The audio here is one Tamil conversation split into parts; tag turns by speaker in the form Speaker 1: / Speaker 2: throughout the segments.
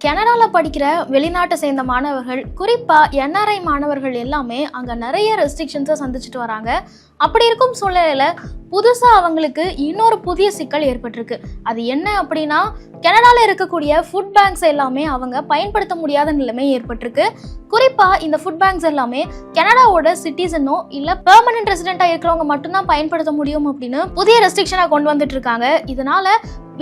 Speaker 1: கனடால படிக்கிற வெளிநாட்டை சேர்ந்த மாணவர்கள் குறிப்பா என்ஆர்ஐ மாணவர்கள் எல்லாமே அங்க நிறைய ரெஸ்ட்ரிக்ஷன்ஸை சந்திச்சுட்டு வராங்க. அப்படி இருக்கும் சூழ்நிலையில புதுசா அவங்களுக்கு இன்னொரு புதிய சிக்கல் ஏற்பட்டிருக்கு. அது என்ன அப்படின்னா கனடால இருக்கக்கூடிய ஃபுட் பேங்க்ஸ் எல்லாமே அவங்க பயன்படுத்த முடியாத நிலைமை ஏற்பட்டிருக்கு. குறிப்பா இந்த ஃபுட் பேங்க்ஸ் எல்லாமே கனடாவோட சிட்டிசனோ இல்ல பெர்மனன்ட் ரெசிடெண்ட்டாக இருக்கிறவங்க மட்டும்தான் பயன்படுத்த முடியும் அப்படின்னு புதிய ரெஸ்ட்ரிக்ஷனை கொண்டு வந்துட்டு இருக்காங்க. இதனால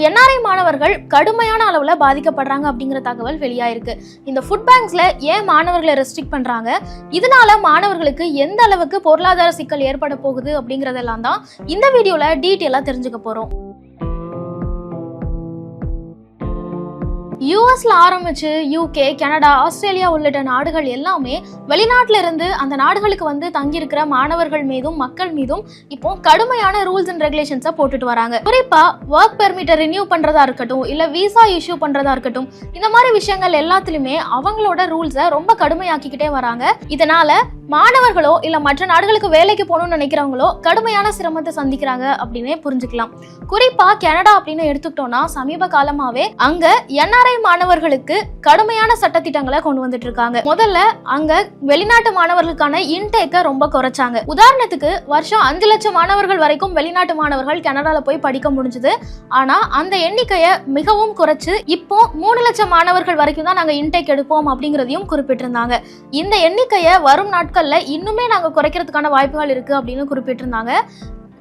Speaker 1: என்ஆர்ஐ மாணவர்கள் கடுமையான அளவுல பாதிக்கப்படுறாங்க அப்படிங்கிற தகவல் வெளியாயிருக்கு. இந்த ஃபுட் பேங்க்ஸ்ல ஏன் மாணவர்களை ரெஸ்ட்ரிக்ட் பண்றாங்க? இதனால மாணவர்களுக்கு எந்த அளவுக்கு பொருளாதார சிக்கல் ஏற்பட போகுது அப்படிங்கறதெல்லாம் தான் இந்த வீடியோல டீட்டெயிலா தெரிஞ்சுக்க போறோம். யூஎஸ்ல ஆரம்பிச்சு யூகே கனடா ஆஸ்திரேலியா உள்ளிட்ட நாடுகள் எல்லாமே வெளிநாட்டுல இருந்து அந்த நாடுகளுக்கு வந்து தங்கியிருக்கிற மாணவர்கள் மீதும் மக்கள் மீதும் இப்போ கடுமையான ரூல்ஸ் அண்ட் ரெகுலேஷன்ஸை போட்டுட்டு வராங்க. குறிப்பா ஒர்க் பெர்மிட்டை ரினியூ பண்றதா இருக்கட்டும் இல்ல விசா இஷ்யூ பண்றதா இருக்கட்டும் இந்த மாதிரி விஷயங்கள் எல்லாத்துலயுமே அவங்களோட ரூல்ஸை ரொம்ப கடுமையாக்கிக்கிட்டே வராங்க. இதனால மாணவர்களோ இல்ல மற்ற நாடுகளுக்கு வேலைக்கு போகணும்னு நினைக்கிறவங்களோ கடுமையான சிரமத்தை சந்திக்கிறாங்க அப்படின்னே புரிஞ்சுக்கலாம். குறிப்பா கனடா அப்படின்னு எடுத்துக்கிட்டோம்னா சமீப காலமாவே அங்க என்ஆர்ஐ மாணவர்களுக்கு கடுமையான சட்டத்திட்டங்களை கொண்டு வந்துட்டு இருக்காங்க முதல்ல அங்க வெளிநாட்டு மாணவர்களுக்கான இன்டேக்கை ரொம்ப குறைச்சாங்க. உதாரணத்துக்கு வருஷம் அஞ்சு லட்சம் மாணவர்கள் வரைக்கும் வெளிநாட்டு மாணவர்கள் கனடால போய் படிக்க முடிஞ்சது. ஆனா அந்த எண்ணிக்கையை மிகவும் குறைச்சு இப்போ மூணு லட்சம் மாணவர்கள் வரைக்கும் தான் நாங்க இன்டேக் எடுப்போம் அப்படிங்கிறதையும் குறிப்பிட்டிருந்தாங்க. இந்த எண்ணிக்கையை வரும் நாட்கள் நாட்கள்ல இன்னுமே நாங்க குறைக்கிறதுக்கான வாய்ப்புகள் இருக்கு அப்படின்னு குறிப்பிட்டிருந்தாங்க.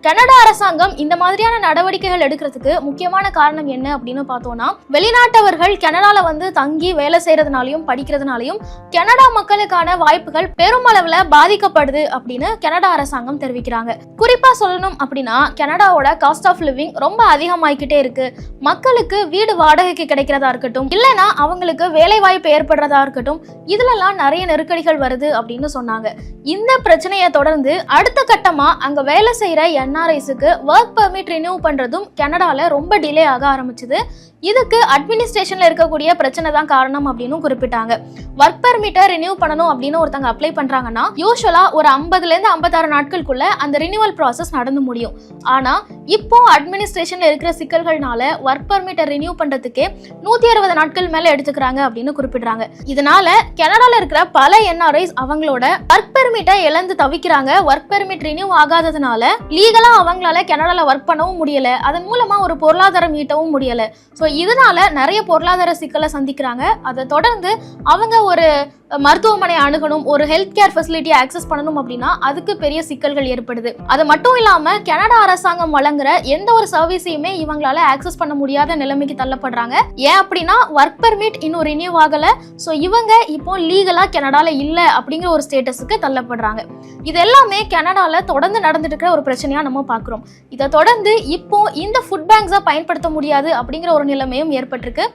Speaker 1: கனடா அரசாங்கம் இந்த மாதிரியான நடவடிக்கைகள் எடுக்கிறதுக்கு முக்கியமான காரணம் என்ன அப்படின்னு பார்த்தோம்னா வெளிநாட்டவர்கள் கனடால வந்து தங்கி வேலை செய்யறதுனாலையும் படிக்கிறதுனாலையும் கனடா மக்களுக்கான வாய்ப்புகள் பெருமளவுல பாதிக்கப்படுது அப்படின்னு கனடா அரசாங்கம் தெரிவிக்கிறாங்க. குறிப்பா சொல்லணும் அப்படின்னா கனடாவோட காஸ்ட் ஆஃப் லிவிங் ரொம்ப அதிகமாயிக்கிட்டே இருக்கு. மக்களுக்கு வீடு வாடகைக்கு கிடைக்கிறதா இருக்கட்டும் இல்லைன்னா அவங்களுக்கு வேலை வாய்ப்பு ஏற்படுறதா இருக்கட்டும் இதுலலாம் நிறைய நெருக்கடிகள் வருது அப்படின்னு சொன்னாங்க. இந்த பிரச்சனையை தொடர்ந்து அடுத்த கட்டமா அங்க வேலை செய்யற என்ஆர்ஐஸுக்கு ஒர்க் பர்மிட் ரினியூ பண்றதும் கனடால ரொம்ப டிலே ஆக ஆரம்பிச்சது. இதுக்கு அட்மினிஸ்ட்ரேஷன்ல இருக்கக்கூடிய பிரச்சனை தான் காரணம் அப்படின்னு குறிப்பிட்டாங்க. ஒர்க் பெர்மிட்டை ரினியூ பண்ணணும் அப்படின்னு ஒருத்தங்க அப்ளை பண்றாங்கன்னா யூஸ்வலா ஒரு ஐம்பதுல இருந்து ஐம்பத்தாறு நாட்களுக்குள்ள அந்த ரினியூவல் ப்ராசஸ் நடந்து முடியும். ஆனா இப்போ அட்மினிஸ்ட்ரேஷன்ல இருக்கிற சிக்கல்கள்னால ஒர்க் பெர்மிட்டை ரினியூ பண்றதுக்கே நூத்தி அறுபது நாட்கள் மேல எடுத்துக்கிறாங்க அப்படின்னு குறிப்பிடுறாங்க. இதனால கனடால இருக்கிற பல என்ஆர்ஐஸ் அவங்களோட ஒர்க் பெர்மிட்டை இழந்து தவிக்கிறாங்க. ஒர்க் பெர்மிட் ரினியூ ஆகாததுனால லீகலா அவங்களால கனடால ஒர்க் பண்ணவும் முடியல. அதன் மூலமா ஒரு பொருளாதாரம் ஈட்டவும் முடியல. ஸோ இதனால நிறைய பொருளாதார சிக்கலை சந்திக்கிறாங்க. அதை தொடர்ந்து அவங்க ஒரு மருத்துவமனை அணுகணும் ஒரு ஹெல்த் கேர் ஃபெசிலிட்டியை ஆக்சஸ் பண்ணணும் அப்படின்னா அதுக்கு பெரிய சிக்கல்கள் ஏற்படுது. அது மட்டும் இல்லாம கனடா அரசாங்கம் வழங்குற எந்த ஒரு சர்வீஸையுமே இவங்களால ஆக்சஸ் பண்ண முடியாத நிலைமைக்கு தள்ளப்படுறாங்க. ஏன் அப்படின்னா ஒர்க் பெர்மிட் இன்னும் ரினியூ ஆகல. ஸோ இவங்க இப்போ லீகலா கனடால இல்ல அப்படிங்கிற ஒரு ஸ்டேட்டஸுக்கு தள்ளப்படுறாங்க. இது எல்லாமே கனடால தொடர்ந்து நடந்துட்டு இருக்கிற ஒரு பிரச்சனையா நம்ம பார்க்குறோம். இதை தொடர்ந்து இப்போ இந்த ஃபுட் பேங்க்ஸை பயன்படுத்த முடியாது அப்படிங்கிற ஒரு நிலைமையும் ஏற்பட்டிருக்கு.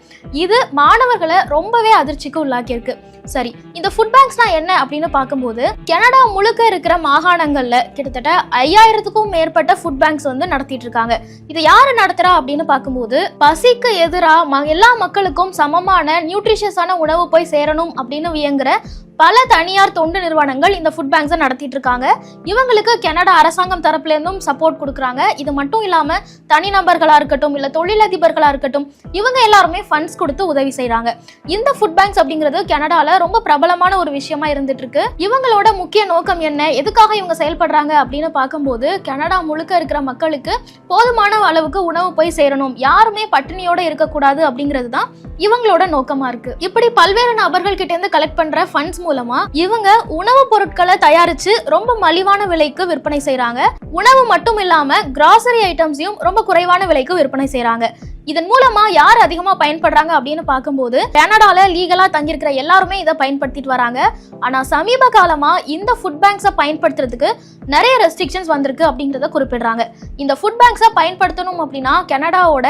Speaker 1: இது மாணவர்களை ரொம்பவே அதிர்ச்சிக்கு உள்ளாக்கியிருக்கு. சரி இந்த ஃபுட் பேங்க்ஸ்னா என்ன அப்படின்னு பார்க்கும்போது கனடா முழுக்க இருக்கிற மாகாணங்கள்ல கிட்டத்தட்ட ஐயாயிரத்துக்கும் மேற்பட்ட ஃபுட் பேங்க்ஸ் வந்து நடத்திட்டு இருக்காங்க. இதை யாரு நடத்துறா அப்படின்னு பார்க்கும்போது பசிக்கு எதிராக எல்லா மக்களுக்கும் சமமான நியூட்ரிஷியஸான உணவு போய் சேரணும் அப்படின்னு வியங்குற பல தனியார் தொண்டு நிறுவனங்கள் இந்த ஃபுட் பேங்க்ஸை நடத்திட்டு இருக்காங்க. இவங்களுக்கு கனடா அரசாங்கம் தரப்புல இருந்தும் சப்போர்ட் கொடுக்குறாங்க. இது மட்டும் இல்லாம தனிநபர்களா இருக்கட்டும் இல்ல தொழிலதிபர்களா இருக்கட்டும் இவங்க எல்லாருமே ஃபண்ட்ஸ் கொடுத்து உதவி செய்கிறாங்க இந்த ஃபுட் பேங்க்ஸ் அப்படிங்கிறது கனடால ரொம்ப பிரபலமான ஒரு விஷயமா இருந்துட்டு இருக்கு. இவங்களோட முக்கிய நோக்கம் என்ன? எதுக்காக இவங்க செயல்படுறாங்க அப்படின்னு பார்க்கும்போது கனடா முழுக்க இருக்கிற மக்களுக்கு போதுமான அளவுக்கு உணவு போய் சேரணும். யாருமே பட்டினியோட இருக்கக்கூடாது அப்படிங்கிறது தான் இவங்களோட நோக்கமா இருக்கு. இப்படி பல்வேறு நபர்கள் கிட்ட இருந்து கலெக்ட் பண்ற ஃபண்ட்ஸ் மூலமா இவங்க உணவுப் பொருட்களை தயாரிச்சு ரொம்ப மலிவான விலைக்கு விற்பனை செய்யறாங்க உணவு மட்டும் இல்லாம கிராசரி ஐட்டம்ஸையும் ரொம்ப குறைவான விலைக்கு விற்பனை செய்யறாங்க இதன் மூலமா யார் அதிகமா பயன்படுறாங்க அப்படின்னு பார்க்கும்போது கனடால லீகலா தங்கியிருக்கிற எல்லாருமே இதை பயன்படுத்திட்டு வராங்க. ஆனா சமீப காலமா இந்த ஃபுட் பேங்க்ஸை பயன்படுத்துறதுக்கு நிறைய ரெஸ்ட்ரிக்ஷன்ஸ் வந்திருக்கு அப்படின்றத குறிப்பிடுறாங்க. இந்த ஃபுட் பேங்க்ஸை பயன்படுத்தணும் அப்படின்னா கனடாவோட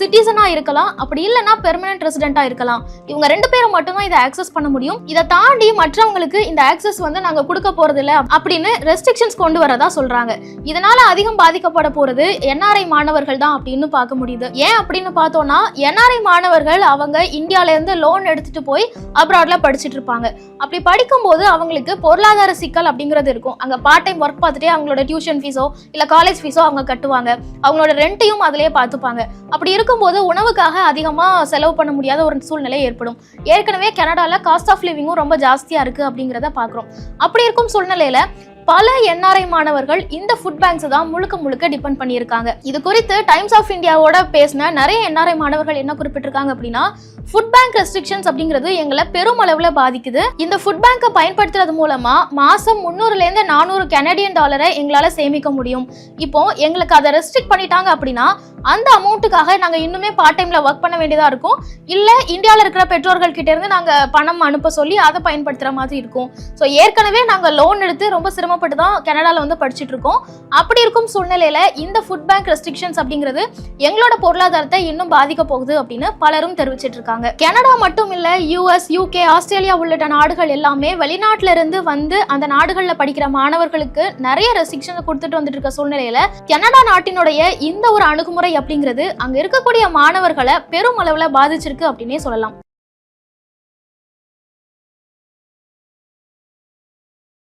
Speaker 1: சிட்டிசனா இருக்கலாம். அப்படி இல்லைன்னா பெர்மனன்ட் ரெசிடென்ட்டா இருக்கலாம். இவங்க ரெண்டு பேரும் மட்டும்தான் இதை ஆக்சஸ் பண்ண முடியும். இதை தாண்டி மற்றவங்களுக்கு இந்த ஆக்சஸ் வந்து நாங்க கொடுக்க போறது இல்ல அப்படின்னு ரெஸ்ட்ரிக்ஷன்ஸ் கொண்டு வரதா சொல்றாங்க. இதனால அதிகம் பாதிக்கப்பட போறது என்ஆர்ஐ மாணவர்கள் தான் அப்படின்னு பார்க்க முடியுது. ஏன் அப்படி அப்படின்னு பார்த்தோம்னா என்ஆர்ஐ மாணவர்கள் அவங்க இந்தியால இருந்து லோன் எடுத்துட்டு போய் அப்ராட்ல படிச்சுட்டு இருப்பாங்க. அப்படி படிக்கும்போது அவங்களுக்கு பொருளாதார சிக்கல் அப்படிங்கிறது இருக்கும். அங்கே பார்ட் டைம் ஒர்க் பார்த்துட்டே அவங்களோட டியூஷன் ஃபீஸோ இல்லை காலேஜ் ஃபீஸோ அவங்க கட்டுவாங்க. அவங்களோட ரெண்ட்டையும் அதிலே பார்த்துப்பாங்க. அப்படி இருக்கும்போது உணவுக்காக அதிகமாக செலவு பண்ண முடியாத ஒரு சூழ்நிலை ஏற்படும். ஏற்கனவே கனடாவில் காஸ்ட் ஆஃப் லிவிங்கும் ரொம்ப ஜாஸ்தியாக இருக்கு அப்படிங்கிறத பார்க்குறோம். அப்படி இருக்கும் சூழ்நிலையில பல என்ஆர்ஐ மாணவர்கள் இந்த ஃபுட் பேங்க்ஸ் தான் முழுக்க முழுக்க டிபெண்ட் பண்ணியிருக்காங்க. இது குறித்து டைம்ஸ் ஆஃப் இந்தியாவோட பேசின நிறைய என்ஆர்ஐ மாணவர்கள் என்ன குறிப்பிட்டிருக்காங்க அப்படின்னா ஃபுட் பேங்க் ரெஸ்ட்ரிக்ஷன்ஸ் அப்படிங்கிறது எங்களை பெரும் அளவுல பாதிக்குது. இந்த ஃபுட் பேங்கை பயன்படுத்துறது மூலமா மாசம் முந்நூறுல இருந்து நானூறு கனடியன் டாலரை எங்களால சேமிக்க முடியும். இப்போ எங்களுக்கு அதை ரெஸ்ட்ரிக்ட் பண்ணிட்டாங்க அப்படின்னா அந்த அமௌண்ட்டுக்காக நாங்க இன்னுமே பார்ட் டைம்ல ஒர்க் பண்ண வேண்டியதா இருக்கும். இல்ல இந்தியாவில் இருக்கிற பெற்றோர்கள் கிட்ட இருந்து நாங்க பணம் அனுப்ப சொல்லி அதை பயன்படுத்துற மாதிரி இருக்கும். ஸோ ஏற்கனவே நாங்க லோன் எடுத்து ரொம்ப சிரமப்பட்டு தான் கனடாவில் வந்து படிச்சுட்டு இருக்கோம் அப்படி இருக்கும் சூழ்நிலையில் இந்த ஃபுட் பேங்க் ரெஸ்ட்ரிக்ஷன்ஸ் அப்படிங்கிறது எங்களோட பொருளாதாரத்தை இன்னும் பாதிக்க போகுது அப்படின்னு பலரும் தெரிவிச்சிட்டு இருக்காங்க கனடா மட்டும் இல்லை யூஎஸ் யூகே ஆஸ்திரேலியா உள்ளிட்ட நாடுகள் எல்லாமே வெளிநாட்டில இருந்து வந்து அந்த நாடுகளில் படிக்கிற மாணவர்களுக்கு நிறைய ரெஸ்ட்ரிக்ஷன் கொடுத்துட்டு வந்துட்டு இருக்க சூழ்நிலையில கனடா நாட்டினுடைய இந்த ஒரு அணுகுமுறை அப்படிங்கிறது அங்க இருக்கக்கூடிய மாணவர்களை பெரும் அளவுல பாதிச்சிருக்கு அப்படின்னே சொல்லலாம்.